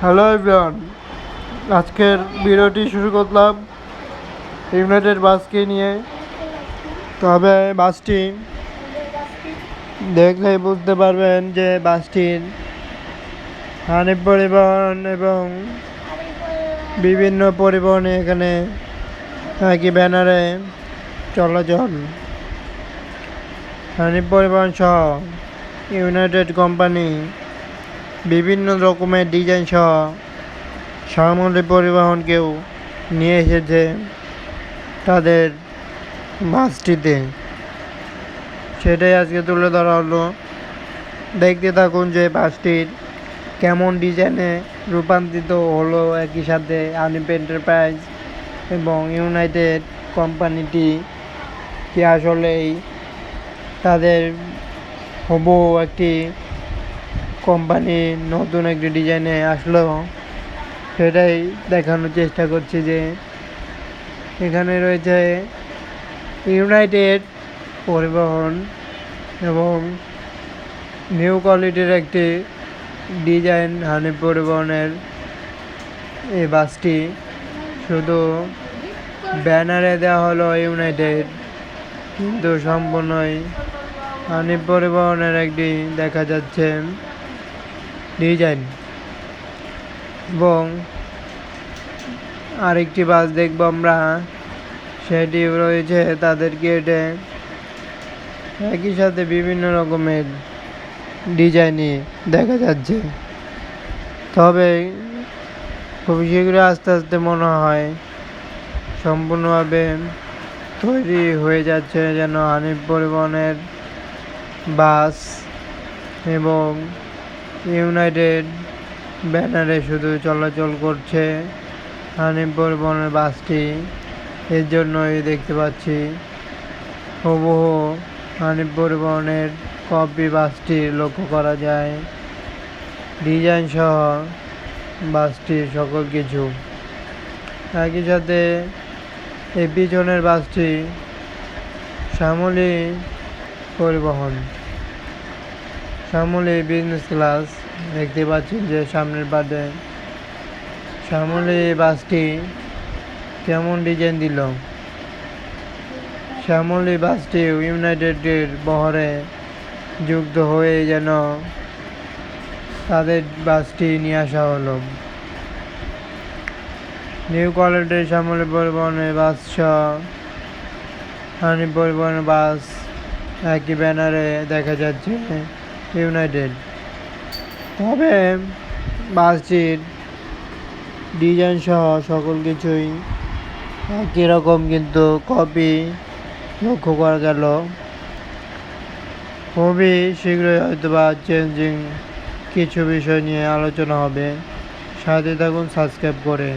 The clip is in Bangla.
হ্যালো এভরিওয়ান, আজকের ভিডিওটি শুরু করলাম ইউনাইটেড বাসকে নিয়ে। তবে বাসটি দেখলে বুঝতে পারবেন যে বাসটির হানিফ পরিবহন এবং বিভিন্ন পরিবহনে এখানে একই ব্যানারে চলাচল। হানিফ পরিবহন সহ ইউনাইটেড কোম্পানি বিভিন্ন রকমের ডিজাইন সহ সামরিক পরিবহনকেও নিয়ে এসেছে তাদের বাসটিতে সেটাই আজকে তুলে ধরা হলো। দেখতে থাকুন যে বাসটির কেমন ডিজাইনে রূপান্তরিত হলো একই সাথে আনিপ এন্টারপ্রাইজ এবং ইউনাইটেড কোম্পানিটি কি আসলেই তাদের হবু একটি কোম্পানি নতুন একটি ডিজাইনে আসলো। সেটাই দেখানোর চেষ্টা করছি যে এখানে রয়েছে ইউনাইটেড পরিবহন এবং নিউ কোয়ালিটির একটি ডিজাইন হানি পরিবহনের এই বাসটি। শুধু ব্যানারে দেওয়া হলো ইউনাইটেড কিন্তু সম্পূর্ণই হানি পরিবহনের একটি দেখা যাচ্ছে। ডিজাইন এবং আরেকটি বাস দেখব আমরা। সেটি রয়েছে তাদের গেটে। একই সাথে বিভিন্ন রকমের ডিজাইনই দেখা যাচ্ছে। তবে খুব শীঘ্রই আস্তে আস্তে মনে হয় সম্পূর্ণভাবে তৈরি হয়ে যাচ্ছে যেন হানিফ পরিবহনের বাস এবং ইউনাইটেড ব্যানারে শুধু চলাচল করছে হানিফ পরিবহনের বাসটি। এর জন্যই দেখতে পাচ্ছি হুবহু হানিফ পরিবহনের কপি বাসটি লক্ষ্য করা যায়। ডিজাইন সহ বাসটির সকল কিছু। একই সাথে এই পিছনের বাসটি শ্যামলী পরিবহন। শ্যামলী বিজনেস ক্লাস দেখতে পাচ্ছেন যে সামনের বাদে শ্যামলী বাসটি কেমন ডিজাইন দিল? শ্যামলী বাসটি ইউনাইটেডের বহরে যুক্ত হয়ে যেন তাদের বাসটি নিয়ে আসা হলো। নিউ কোয়ালিটির শ্যামলী পরিবহনের বাস হানি পরিবহনের বাস একই ব্যানারে দেখা যাচ্ছে। ইউনাইটেড তবে বাসটির ডিজাইন সহ সকল কিছুই একই রকম কিন্তু কপি লক্ষ্য করা গেল। খুবই শীঘ্রই হয়তো বা চেঞ্জিং কিছু বিষয় নিয়ে আলোচনা হবে। সাথে থাকুন সাবস্ক্রাইব করে।